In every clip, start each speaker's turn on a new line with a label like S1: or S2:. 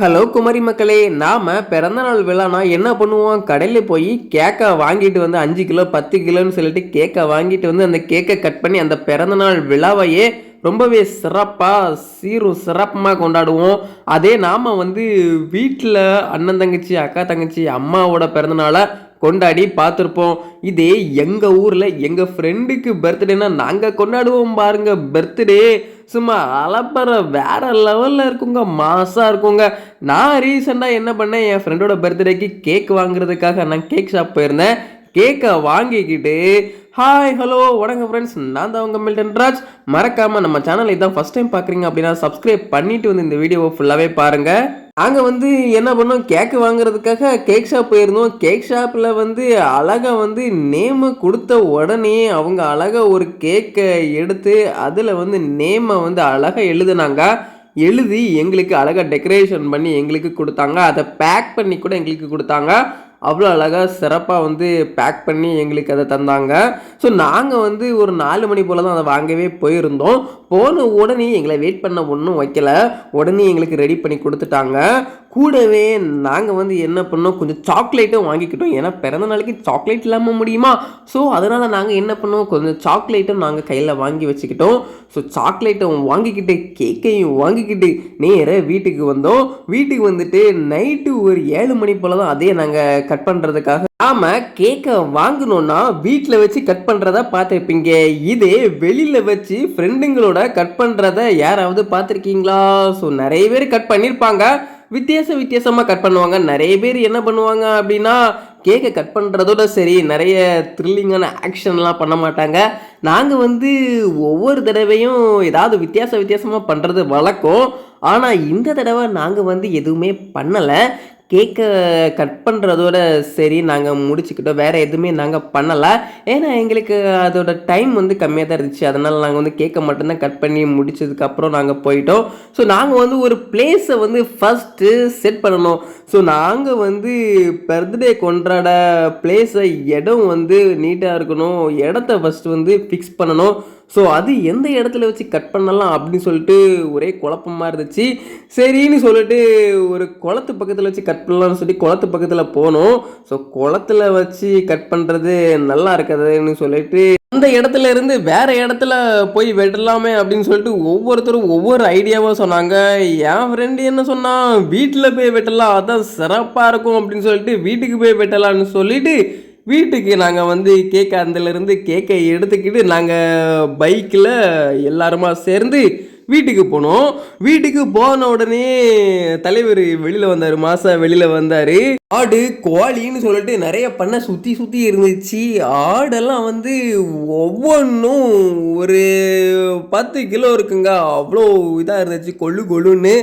S1: Hello Kumari மக்களே. நாம் பிறந்தநாள் விழானா என்ன பண்ணுவோம்? கடையில் போய் கேக்கை வாங்கிட்டு வந்து அஞ்சு கிலோ பத்து கிலோன்னு சொல்லிட்டு கேக்கை வாங்கிட்டு வந்து அந்த கேக்கை கட் பண்ணி அந்த பிறந்தநாள் விழாவையே ரொம்பவே சிறப்பாக சீரும் சிறப்புமாக கொண்டாடுவோம். அதே நாம் வந்து வீட்டில் அண்ணன் தங்கச்சி அக்கா தங்கச்சி அம்மாவோட பிறந்தநாளை கொண்டாடி பார்த்துருப்போம் இதே எங்கள் ஊரில் எங்கள் ஃப்ரெண்டுக்கு பர்த்டேனா நாங்கள் கொண்டாடுவோம் பாருங்க பர்த்டே சும்மா அலப்பற வேற லெவலில் இருக்குங்க மாசாக இருக்குங்க. நான் ரீசெண்டாக என்ன பண்ணேன் என் ஃப்ரெண்டோட பர்த்டேக்கு கேக் வாங்குறதுக்காக நான் கேக் ஷாப் போயிருந்தேன். கேக்கை வாங்கிக்கிட்டு ஹாய் ஹலோ வணக்கம் ஃப்ரெண்ட்ஸ் நான் தான் உங்கள் மில்டன் ராஜ். மறக்காமல் நம்ம சேனலை இதான் ஃபஸ்ட் டைம் பார்க்குறீங்க அப்படின்னா சப்ஸ்கிரைப் பண்ணிட்டு வந்து இந்த வீடியோவை ஃபுல்லாகவே பாருங்கள் நாங்கள் வந்து என்ன பண்ணோம்? கேக்கு வாங்குறதுக்காக கேக் ஷாப் போயிருந்தோம். கேக் ஷாப்பில் வந்து அழகாக வந்து நேமை கொடுத்த உடனே அவங்க அழகாக ஒரு கேக்கை எடுத்து அதில் வந்து நேமை வந்து அழகாக எழுதுனாங்க. எழுதி எங்களுக்கு அழகாக டெக்கரேஷன் பண்ணி எங்களுக்கு கொடுத்தாங்க. அதை பேக் பண்ணி கூட எங்களுக்கு கொடுத்தாங்க. அவ்வளோ அழகாக சிறப்பாக வந்து பேக் பண்ணி எங்களுக்கு அதை தந்தாங்க. ஸோ நாங்கள் வந்து ஒரு நாலு மணி போல் தான் அதை வாங்கவே போயிருந்தோம். போன உடனே எங்களை வெயிட் பண்ண ஒன்றும் வைக்கல. உடனே எங்களுக்கு ரெடி பண்ணி கொடுத்துட்டாங்க. கூடவே நாங்கள் வந்து என்ன பண்ணோம்? கொஞ்சம் சாக்லேட்டும் வாங்கிக்கிட்டோம். ஏன்னா பிறந்த நாளைக்கு சாக்லேட் இல்லாமல் முடியுமா? ஸோ அதனால் நாங்கள் என்ன பண்ணோம்? கொஞ்சம் சாக்லேட்டும் நாங்கள் கையில் வாங்கி வச்சுக்கிட்டோம். ஸோ சாக்லேட்டும் வாங்கிக்கிட்டு கேக்கையும் வாங்கிக்கிட்டு நேராக வீட்டுக்கு வந்தோம். வீட்டுக்கு வந்துட்டு நைட்டு ஒரு ஏழு மணி போல் தான் அதே நாங்கள் கட் பண்ணுறதுக்காக நாம கேக்கை வாங்கணும்னா வீட்டில் வச்சு கட் பண்ணுறத பார்த்துருப்பீங்க. இதே வெளியில் வச்சு ஃப்ரெண்டுங்களோட கட் பண்ணுறத யாராவது பார்த்துருக்கீங்களா? ஸோ நிறைய பேர் கட் பண்ணியிருப்பாங்க வித்தியாச வித்தியாசமாக கட் பண்ணுவாங்க. நிறைய பேர் என்ன பண்ணுவாங்க அப்படின்னா கேக்கை கட் பண்ணுறதோட சரி நிறைய த்ரில்லிங்கான ஆக்ஷன்லாம் பண்ண மாட்டாங்க. நாங்கள் வந்து ஒவ்வொரு தடவையும் ஏதாவது வித்தியாச வித்தியாசமாக பண்ணுறது வழக்கம். ஆனால் இந்த தடவை நாங்கள் வந்து எதுவுமே பண்ணலை. கேக்கை கட் பண்ணுறதோட சரி நாங்கள் முடிச்சுக்கிட்டோம். வேறு எதுவுமே நாங்கள் பண்ணலை. ஏன்னா எங்களுக்கு அதோட டைம் வந்து கம்மியாக தான் இருந்துச்சு. அதனால் நாங்கள் வந்து கேக்கை மட்டும்தான் கட் பண்ணி முடிச்சதுக்கப்புறம் நாங்கள் போயிட்டோம். ஸோ நாங்கள் வந்து ஒரு பிளேஸை வந்து ஃபஸ்ட்டு செட் பண்ணணும். ஸோ நாங்கள் வந்து பர்த்டே கொண்டாட பிளேஸை இடம் வந்து நீட்டாக இருக்கணும். இடத்த ஃபஸ்ட்டு வந்து ஃபிக்ஸ் பண்ணணும். ஸோ அது எந்த இடத்துல வச்சு கட் பண்ணலாம் அப்படின்னு சொல்லிட்டு ஒரே குழப்பமாக இருந்துச்சு. சரின்னு சொல்லிட்டு ஒரு குளத்து பக்கத்தில் வச்சு கட் பண்ணலாம்னு சொல்லி குளத்து பக்கத்தில் போனோம். ஸோ குளத்துல வச்சு கட் பண்ணுறது நல்லா இருக்காதுன்னு சொல்லிட்டு அந்த இடத்துல இருந்து வேற இடத்துல போய் வெட்டலாமே அப்படின்னு சொல்லிட்டு ஒவ்வொருத்தரும் ஒவ்வொரு ஐடியாவாக சொன்னாங்க. என் ஃப்ரெண்டு என்ன சொன்னான் வீட்டில் போய் வெட்டலாம் அதான் சிறப்பாக இருக்கும் அப்படின்னு சொல்லிட்டு வீட்டுக்கு போய் வெட்டலாம்னு சொல்லிட்டு வீட்டுக்கு நாங்கள் வந்து கேக் அந்தலேருந்து கேக்கை எடுத்துக்கிட்டு நாங்கள் பைக்கில் எல்லாருமா சேர்ந்து வீட்டுக்கு போனோம். வீட்டுக்கு போன உடனே தலைவர் வெளியில் வந்தார் மாசா வெளியில் வந்தார். ஆடு கோழின்னு சொல்லிட்டு நிறைய பண்ணை சுற்றி சுற்றி இருந்துச்சு. ஆடெல்லாம் வந்து ஒவ்வொன்றும் ஒரு பத்து கிலோ இருக்குங்க. அவ்வளோ இதாக இருந்துச்சு கொள்ளு கொள்ளுன்னு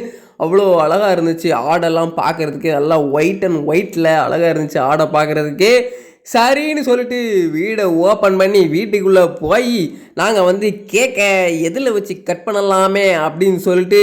S1: அவ்வளோ அழகாக இருந்துச்சு. ஆடெல்லாம் பார்க்குறதுக்கு நல்லா ஒயிட் அண்ட் ஒயிட்டில் அழகாக இருந்துச்சு ஆடை பார்க்குறதுக்கே சரின்னு சொல்லிட்டு வீடை ஓப்பன் பண்ணி வீட்டுக்குள்ளே போய் நாங்கள் வந்து கேக்கை எதில் வச்சு கட் பண்ணலாமே அப்படின்னு சொல்லிட்டு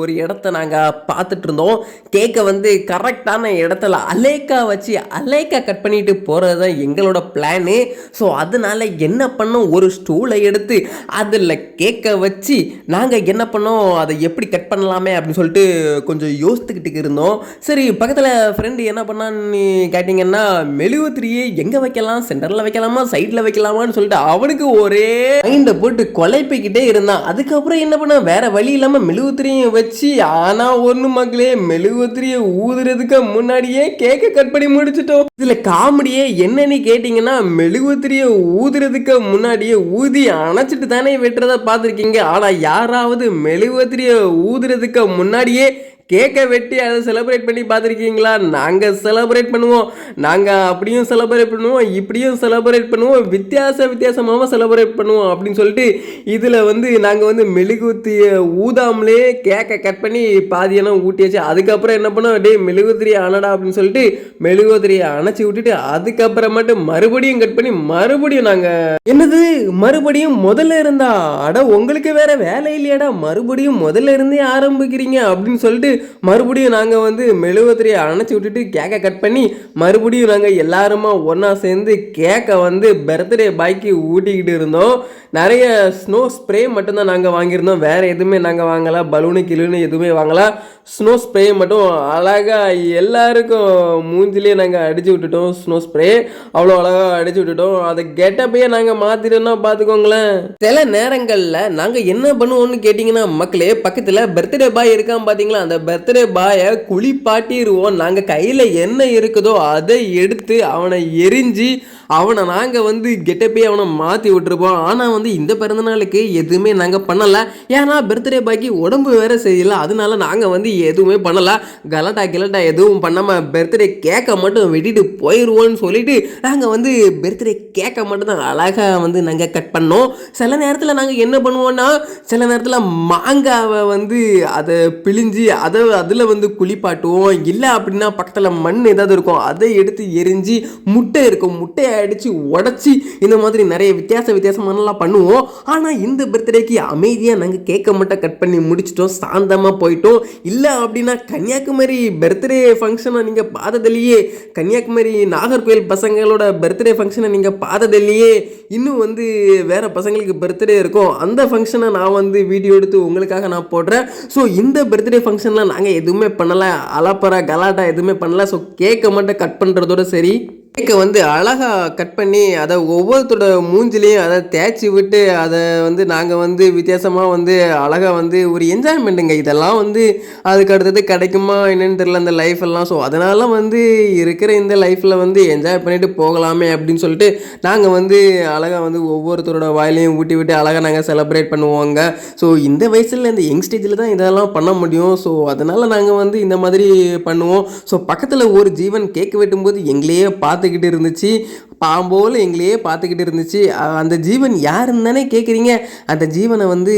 S1: ஒரு இடத்த நாங்கள் பார்த்துட்டு இருந்தோம். கேக்கை வந்து கரெக்டான இடத்துல அலேக்கா வச்சு அலேக்கா கட் பண்ணிட்டு போகிறது தான் எங்களோட பிளானு ஸோ அதனால என்ன பண்ணோம்? ஒரு ஸ்டூலை எடுத்து அதில் கேக்கை வச்சு நாங்கள் என்ன பண்ணோம்? அதை எப்படி கட் பண்ணலாமே அப்படின்னு சொல்லிட்டு கொஞ்சம் யோசித்துக்கிட்டு இருந்தோம். சரி பக்கத்தில் ஃப்ரெண்டு என்ன பண்ணான்னு கேட்டிங்கன்னா மெழுகுத்திரியே எங்கே வைக்கலாம்? சென்டரில் வைக்கலாமா? சைடில் வைக்கலாமான்னு சொல்லிட்டு அவனுக்கு ஒரே மைண்டை போட்டு கொலைப்பிக்கிட்டே இருந்தான். அதுக்கப்புறம் என்ன பண்ண வேற வழி இல்லாமல் மெழுகுத்திரியை வச்சு ஆனால் ஒன்று மக்களே மெழுகுத்திரியை ஊதுறதுக்கு முன்னாடியே கேக்கை கட் பண்ணி முடிச்சிட்டோம். இதில் காமெடியே என்னன்னு கேட்டிங்கன்னா மெழுகுத்திரியை ஊதுறதுக்கு முன்னாடியே ஊதி அணைச்சிட்டு தானே வெட்டுறதை பார்த்துருக்கீங்க. ஆனால் யாராவது மெழுகுத்திரியை ஊதுறதுக்கு முன்னாடியே கேக்கை வெட்டி அதை செலிப்ரேட் பண்ணி பார்த்துருக்கீங்களா? நாங்கள் செலிப்ரேட் பண்ணுவோம். நாங்கள் அப்படியும் செலிப்ரேட் பண்ணுவோம் இப்படியும் செலிப்ரேட் பண்ணுவோம் வித்தியாச வித்தியாசமாக செலிப்ரேட் பண்ணுவோம் அப்படின்னு சொல்லிட்டு இதில் வந்து நாங்கள் வந்து மெழுகுத்தியை ஊதாமலே கேக்கை கட் பண்ணி பாதியெல்லாம் ஊட்டியாச்சு. அதுக்கப்புறம் என்ன பண்ணோம்? டே மெழுகுத்திரியை அணடா அப்படின்னு சொல்லிட்டு மெழுகுத்திரியை அணைச்சி விட்டுட்டு அதுக்கப்புறமேட்டு மறுபடியும் கட் பண்ணி மறுபடியும் நாங்கள் என்னது? மறுபடியும் முதல்ல இருந்தா? அட உங்களுக்கு வேற வேலை இல்லையாடா? மறுபடியும் முதல்ல இருந்தே ஆரம்பிக்கிறீங்க அப்படின்னு சொல்லிட்டு மறுபடியும் நாங்கள் வந்து மெழுகுவத்திரியை அணைச்சி விட்டுட்டு கேக்கை கட் பண்ணி மறுபடியும் நாங்கள் எல்லாருமா ஒன்றா சேர்ந்து கேக்கை வந்து பர்த்டே பாய்க்கு ஊட்டிக்கிட்டு இருந்தோம். நிறைய ஸ்னோ ஸ்ப்ரே மட்டும்தான் நாங்கள் வாங்கியிருந்தோம். வேறு எதுவுமே நாங்கள் வாங்கலை. பலூனு கிளுன்னு எதுவுமே வாங்கலை. ஸ்னோ ஸ்ப்ரே மட்டும் அழகாக எல்லாருக்கும் மூஞ்சிலே நாங்கள் அடித்து விட்டுட்டோம். ஸ்னோ ஸ்ப்ரே அவ்வளோ அழகாக அடித்து விட்டுட்டோம். அதை கெட்டப்பையே நாங்கள் மாற்றிட்டோம்னா பார்த்துக்கோங்களேன் சில நேரங்களில் நாங்கள் என்ன பண்ணுவோம்னு கேட்டிங்கன்னா மக்களே பக்கத்தில் பர்த்டே பாய் இருக்கான் பார்த்தீங்களா அந்த பர்த்டே பாயை குளிப்பாட்டிடுவோம் நாங்கள் கையில் என்ன இருக்குதோ அதை எடுத்து அவனை எரிஞ்சு அவனை நாங்கள் வந்து கெட்டப்பே அவனை மாற்றி விட்டுருப்போம். ஆனால் வந்து இந்த பிறந்தநாளுக்கு எதுவுமே நாங்கள் பண்ணலை. ஏன்னா பர்த்டே பாய்க்கு உடம்பு வேற சரியில்லை. அதனால நாங்கள் வந்து எதுவுமே பண்ணலை. கலட்டா கிலட்டா எதுவும் பண்ணாமல் பர்த்டே கேக்கை மட்டும் வெட்டிட்டு போயிடுவோன்னு சொல்லிட்டு நாங்கள் வந்து பர்த்டே கேக்கை மட்டும் தான் அழகாக வந்து நாங்கள் கட் பண்ணோம். சில நேரத்தில் நாங்கள் என்ன பண்ணுவோன்னா சில நேரத்தில் மாங்காவை வந்து அதை பிழிஞ்சு அதை அதில் வந்து குளிப்பாட்டுவோம். இல்லை அப்படின்னா பக்கத்தில் மண் ஏதாவது இருக்கும். அதை எடுத்து எரிஞ்சு முட்டை இருக்கும். முட்டையை அடித்து உடச்சி இந்த மாதிரி நிறைய வித்தியாச வித்தியாசமானலாம் பண்ணுவோம். ஆனால் இந்த பர்த்டேக்கு அமைதியாக நாங்கள் கேக்கை மட்டும் கட் பண்ணி முடிச்சிட்டோம். சாந்தமாக போயிட்டோம். இல்லை அப்படின்னா கன்னியாகுமரி பர்த்டே ஃபங்க்ஷனை நீங்கள் பார்த்ததில்லையே. கன்னியாகுமரி நாகர்கோவில் பசங்களோட பர்த்டே ஃபங்க்ஷனை நீங்கள் பார்த்ததில்லையே. இன்னும் வந்து வேறு பசங்களுக்கு பர்த்டே இருக்கும். அந்த ஃபங்க்ஷனை நான் வந்து வீடியோ எடுத்து உங்களுக்காக நான் போடுறேன். ஸோ இந்த பர்த்டே ஃபங்க்ஷனில் நாங்கள் எதுவுமே பண்ணலை. அலப்பற கலாட்டா எதுவுமே பண்ணல. ஸோ கேட்க மட்டும் கட் பண்ணுறதோட சரி. கேக்கை வந்து அழகாக கட் பண்ணி அதை ஒவ்வொருத்தரோட மூஞ்சிலையும் அதை தேய்ச்சி விட்டு அதை வந்து நாங்கள் வந்து வித்தியாசமாக வந்து அழகாக வந்து ஒரு என்ஜாய்மெண்ட்டுங்க இதெல்லாம் வந்து அதுக்கு அடுத்தது கிடைக்குமா என்னென்னு தெரில அந்த லைஃப் எல்லாம். ஸோ அதனால வந்து இருக்கிற இந்த லைஃப்பில் வந்து என்ஜாய் பண்ணிட்டு போகலாமே அப்படின்னு சொல்லிட்டு நாங்கள் வந்து அழகாக வந்து ஒவ்வொருத்தரோட வாயிலையும் ஊட்டி விட்டு அழகாக நாங்கள் செலப்ரேட் பண்ணுவோங்க. ஸோ இந்த வயசில் இந்த யங் ஸ்டேஜில் தான் இதெல்லாம் பண்ண முடியும். ஸோ அதனால் நாங்கள் வந்து இந்த மாதிரி பண்ணுவோம். ஸோ பக்கத்தில் ஒரு ஜீவன் கேக் வெட்டும்போது எங்களையே பார்த்துக்கிட்டு இருந்துச்சு. பாம்போல் எங்களையே பார்த்துக்கிட்டு இருந்துச்சு. அந்த ஜீவன் யாருன்னு தானே கேட்குறீங்க அந்த ஜீவனை வந்து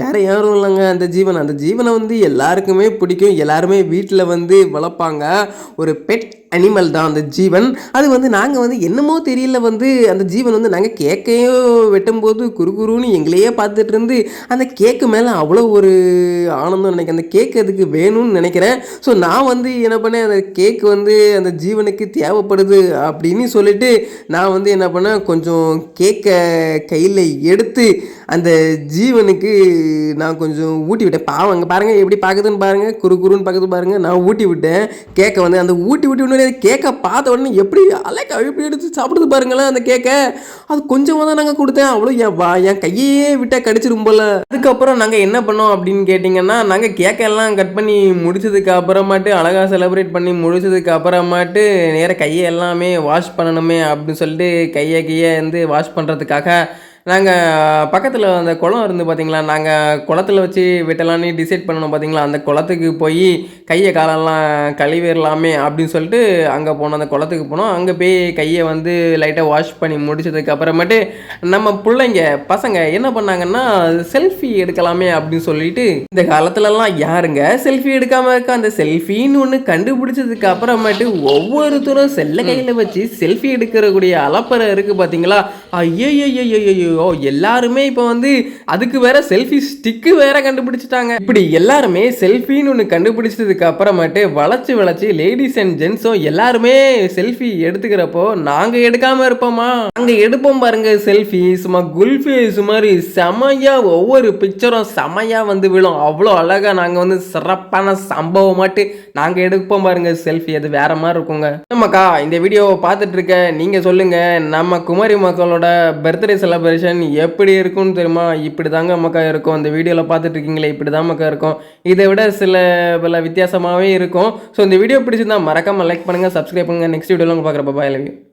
S1: வேறு யாரும் இல்லைங்க. அந்த ஜீவன் அந்த ஜீவனை வந்து எல்லாருக்குமே பிடிக்கும். எல்லாருமே வீட்டில் வந்து வளர்ப்பாங்க. ஒரு பெட் அனிமல் தான் அந்த ஜீவன். அது வந்து நாங்கள் வந்து என்னமோ தெரியல வந்து அந்த ஜீவன் வந்து நாங்கள் கேக்கையோ வெட்டும்போது குறுகுறுன்னு எங்களையே பார்த்துட்டு இருந்து அந்த கேக்கு மேலே அவ்வளோ ஒரு ஆனந்தம் நினைக்கிறேன். அந்த கேக் அதுக்கு வேணும்னு நினைக்கிறேன். ஸோ நான் வந்து என்ன பண்ணேன்? அந்த கேக் வந்து அந்த ஜீவனுக்கு தேவைப்படுது அப்படின்னு சொல்லிட்டு நான் வந்து என்ன பண்ணேன் கொஞ்சம் கேக்கை கையில் எடுத்து அந்த ஜீவனுக்கு நான் கொஞ்சம் ஊட்டி விட்டேன். பாவம் அங்கே பாருங்கள் எப்படி பார்க்குதுன்னு பாருங்கள் குறு குறுன்னு பார்க்குது பாருங்கள் நான் ஊட்டி விட்டேன். கேக்கை வந்து அந்த ஊட்டி விட்டு உடனே கேக்கை பார்த்த உடனே எப்படி அலைக்க எப்படி எடுத்து சாப்பிடுது பாருங்களேன் அந்த கேக்கை. அது கொஞ்சமாக தான் நாங்கள் கொடுத்தேன். அவ்வளோ என் வா என் கையே விட்டால் கடிச்சிரும் போல. அதுக்கப்புறம் நாங்கள் என்ன பண்ணோம் அப்படின்னு கேட்டிங்கன்னா நாங்கள் கேக்கெல்லாம் கட் பண்ணி முடிச்சதுக்கு அப்புறமாட்டு அழகாக செலிப்ரேட் பண்ணி முடிச்சதுக்கு அப்புறமாட்டு நேராக கையை எல்லாமே வாஷ் பண்ணணுமே அப்படின்னு சொல்லிட்டு கையை கையை வந்து வாஷ் பண்ணுறதுக்காக நாங்கள் பக்கத்தில் அந்த குளம் இருந்து பார்த்தீங்களா நாங்கள் குளத்துல வச்சு வெட்டலான்னு டிசைட் பண்ணணும் பார்த்தீங்களா அந்த குளத்துக்கு போய் கையை காலெல்லாம் கழுவிடலாமே அப்படின்னு சொல்லிட்டு அங்கே போனோம். அந்த குளத்துக்கு போனோம். அங்கே போய் கையை வந்து லைட்டாக வாஷ் பண்ணி முடிச்சதுக்கு அப்புறமேட்டு நம்ம பிள்ளைங்க பசங்க என்ன பண்ணாங்கன்னா செல்ஃபி எடுக்கலாமே அப்படின்னு சொல்லிட்டு இந்த காலத்துலலாம் யாருங்க செல்ஃபி எடுக்காமல் இருக்கா? அந்த செல்ஃபின்னு ஒன்று கண்டுபிடிச்சதுக்கு அப்புறமேட்டு ஒவ்வொருத்தரும் செல்ல கையில் வச்சு செல்ஃபி எடுக்கிறக்கூடிய அலப்பறை இருக்குது பார்த்தீங்களா ஐயோ எல்லாருமே இப்போ வந்து அதுக்கு வேற செல்ஃபி ஸ்டிக்கு வேற கண்டுபிடிச்சிட்டாங்க. இப்படி எல்லாருமே செல்ஃபின்னு ஒன்று கண்டுபிடிச்சதுக்கு அப்புறமேட்டு வளைச்சு வளைச்சு லேடிஸ் அண்ட் ஜென்ஸும் எல்லாருமே செல்ஃபி எடுத்துக்கிறப்போ நாங்கள் எடுக்காம இருப்போமா? நாங்கள் எடுப்போம் பாருங்க செல்ஃபி சும்மா குல்ஃபி மாதிரி செமையா ஒவ்வொரு பிக்சரும் செமையா வந்து விழும். அவ்வளோ அழகா நாங்கள் வந்து சிறப்பான சம்பவமாட்டு நாங்கள் எடுப்போம் பாருங்க செல்ஃபி அது வேற மாதிரி இருக்குங்க. நம்மக்கா இந்த வீடியோவை பார்த்துட்டு இருக்க நீங்கள் சொல்லுங்க. நம்ம குமரி மக்களோட பர்த்டே செலிப்ரேஷன் எப்படி இருக்கும்னு தெரியுமா? இப்படி தாங்க மக்கா இருக்கும். இந்த வீடியோவில் பார்த்துட்ருக்கீங்களே இப்படி தான் மக்கா இருக்கும். இதை விட சில பல வித்தியாசமாகவே இருக்கும். ஸோ இந்த வீடியோ பிடிச்சிருந்தா மறக்காமல் லைக் பண்ணுங்கள் சப்ஸ்கிரைப் பண்ணுங்கள் நெக்ஸ்ட் வீடியோவில் பார்க்குறப்ப பாய் லவ் யூ